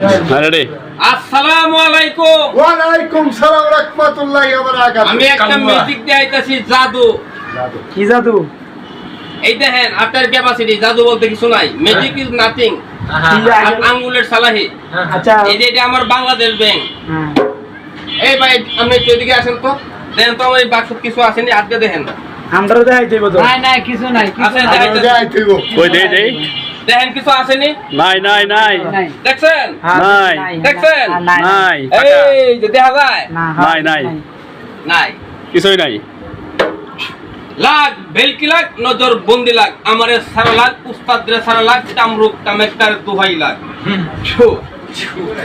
হ্যাঁ আসসালামু আলাইকুম সালাম রাহমাতুল্লাহি ওয়া বারাকাতুহু। আমি একটা মিউজিক দিয়ে আইতাছি জাদু। কি জাদু? এই দেখেন আপনার ক্যাপাসিটি জাদু বলতে কিছু নাই। ম্যাজিক ইজ নাথিং আঙ্গুলের সালাহি। আচ্ছা। এই যে আমার বাংলাদেশ ব্যাংক হ্যাঁ। এই ভাই আপনি এদিকে আসেন তো। দেখেন তো আমার এই বাক্স কিছু আসেনি আজকে দেখেন। আমরাও দেখাই দেবো তো। নাই নাই কিছু নাই কিছু দেখাই আমরা কই দেই দেই। দেখেন কিছু আসেনি? নাই নাই নাই। নাই। দেখছেন? হ্যাঁ, নাই। দেখছেন? নাই নাই। এই যে দেখা যায়? নাই, নাই। নাই। কিছুই নাই। লাগ ভেলকি লাগ নজর বন্দি লাগ। আমারে সারা লাগ উস্তাদ রে সারা লাগ কামরুক কামেক্টার দুহাই লাগ।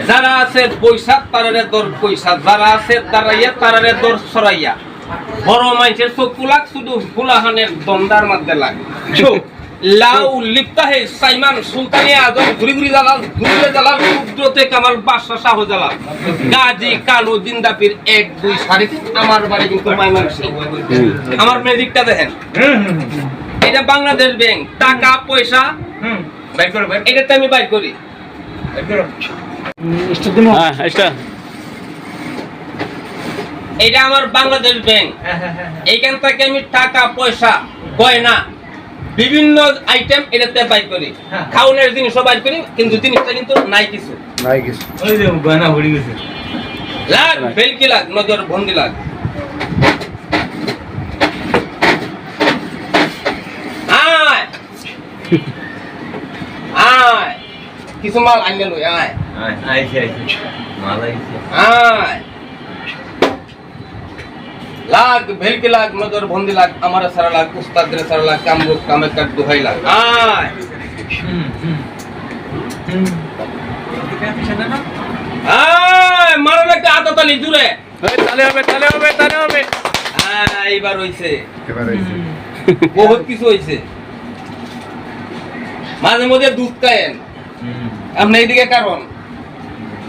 যারা আছে পয়সা তারারে দর পয়সা যারা আছে তারাইয়া তারারে দর সরাইয়া। বড় মানুষের চক্ষু লাগ শুধু ফুলাহানের দন্দার মধ্যে লাগ। লাউ লিপ্তা হে সাইমান সুলতানি আজম ঘুরি ঘুরি জালাল ঘুরে জালাল রুদ্রতে কামাল বাদশা শাহ জালাল গাজী কালু জিন্দাপির এক দুই সাড়ে তিন আমার বাড়ি কিন্তু মাইমান সিং আমার ম্যাজিকটা দেখেন। এটা বাংলাদেশ ব্যাংক টাকা পয়সা। করো এটাতে আমি বাইর করি। হ্যাঁ এটা এটা আমার বাংলাদেশ ব্যাংক। এইখান থেকে আমি টাকা পয়সা গয়না বিভিন্ন আইটেম এটাতে বাইর করি। খাওনের জিনিসও বাইর করি কিন্তু জিনিসটা কিন্তু নাই কিছু। নাই কিছু। লাগ বেলকি লাগ নজর বন্দি লাগ। আয়। আয়। কিছু মাল আনিয়ে লই আয়। আয়। লাগ ভেলকি লাগ নজর বন্দি লাগ আমার সারা লাগ উস্তাদের সারা লাগ কামরুক কামেকার দোহাই লাগ। আয়! আয়! মারো একটা আততালি জুড়ে। এই, তালে হবে তালে হবে তালে হবে। আয় এইবার হইছে। এবারে হইছে। বহুত কিছু হইছে। মাঝে মধ্যে দুধ খায়েন। আপনি এইদিকে কারণ।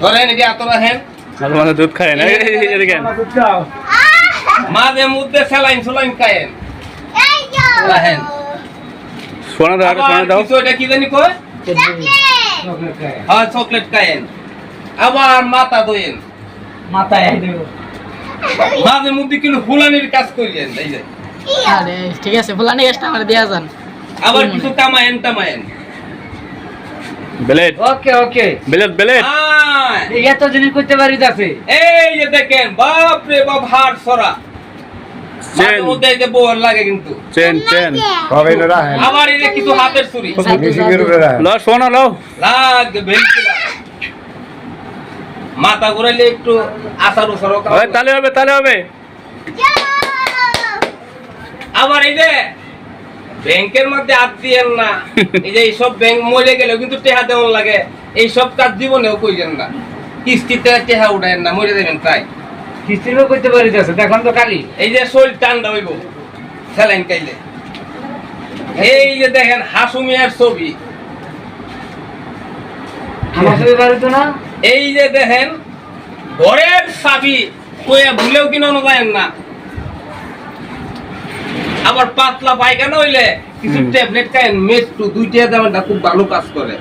ধরেন এটি আত রাখেন ভালো মানে দুধ খায় না এই, এই, এই, এদিকে আন। মাঝে মধ্যে স্যালাইন স্যালাইন খায়েন। রাখেন। সোনা দাও সোনা দাও। কিছু এটা কি জানি কয়? হ্যাঁ চকলেট খায়েন। আবার মাথা দইয়েন মাথায় আই দেব। মাঝে মধ্যে কিন্তু ফুলানির কাজ করিয়েন এই যে। আরে ঠিক আছে ফুলানি গাছটা আমার দেয়া যান। আবার কিছু কামায়েন টামায়েন। Blade okay okay. Blade blade এত জিনিস করতে পারি এই যে দেখেন বাপ রে বাপ হাড় সরা চেন। মধ্যে এই যে বোর লাগে কিন্তু। Chain chain. সবাই না রাখেন। আবার এই যে কিছু হাতের ছুরি মিউজিকের উপরে রাখেন? লো সোনা লো লাগ ভেলকি মাথা ঘুরাইলে একটু আসার উসার ওই তালে হবে তালে হবে। আবার এই যে ব্যাংকের মধ্যে হাত দিয়েন না। এই যে এইসব ব্যাংক মরে গেলেও কিন্তু টেহা দেওয়ান লাগে। এইসব কাজ জীবনেও কইলেন না। কিস্তিতে টেহা উঠায়েন না মরে দেবেন তাই কিস্তিরও করতে দেখুন তো কালি। এই যে শরীর টান্ডা হইব স্যালাইন খাইলে এই যে দেখেন হাসুমিয়ার ছবি। আমার না? এই যে দেখেন ঘরের চাবি কইয়া ভুলেও কিনা যায় না। আবার পাতলা পায়খানা হইলে কিছু। ট্যাবলেট খায়েন মেট্রু দুইটা দামটা খুব ভালো কাজ করে।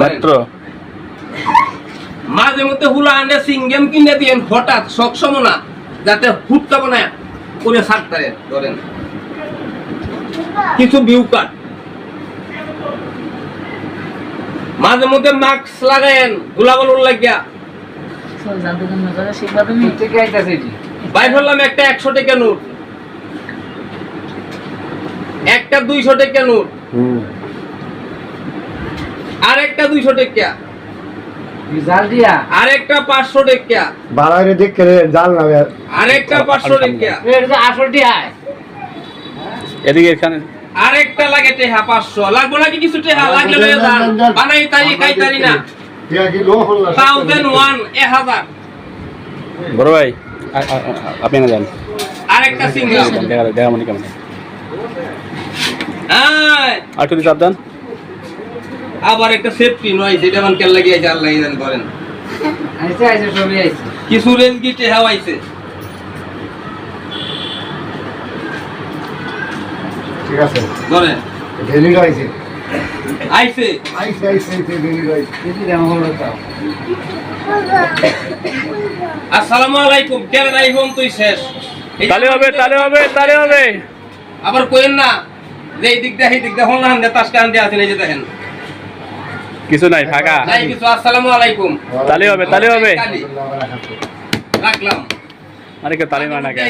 মাত্র? মাঝে মধ্যে হুলা আনে সিঙ্গেম কিনে দিয়েন হঠাৎ সক্ষম না যাতে হুটকা বানায় করে ছাড়তে ধরেন। কিছু ভিউ কাট মাঝে মধ্যে মাস্ক লাগায়েন গোলাবালুর লাগিয়া। বাইর হলাম একটা একশো টাকা নোট। একটা দুইশো টাকা নোট। আর একটা দুইশো টাকা। জাল দিয়া? আর পাঁচশো টাকা। বাড়াইরে দেখে জাল না আর পাঁচশো টাকা। এটা তো এদিকে এখানে। আর লাগে টেহা পাঁচশো। লাগবো নাকি কিছু টেহা? লাগলে লয়ে যান। বানাই তারি খাই তারি না। কি লো হল্লা থাউজেন্ড ওয়ান এক হাজার বড় ভাই আপনি না যান আর একটা সিঙ্গেল দেখা দেখা মনে কেমন হ্যাঁ আর একটু সাবধান। আবার একটা সেফটি নয় যেটা মান কেন লাগিয়ে আছে আল্লাহ জানেন করেন। আইছে আইছে সবই আইছে। কিছু রেঞ্জি টেহাও আইছে। ঠিক আছে। ধরে ভেলি আইছে। আইছে আইছে আইছে ভেলি আইছে কি দাম হলো তাও। আসসালামু আলাইকুম কেন আইফোন তুই শেষ। তালে হবে তালে হবে তালে হবে। আবার কোয়েন না যে এই দিক দিয়ে এই দিক দিয়ে হল না হান দে তাস কান দে আসেন এই যে দেখেন। কিছু নাই ফাঁকা। নাই আসসালামু আলাইকুম। তালে হবে তালে হবে। রাখলাম। আরে কে তালে মানা কে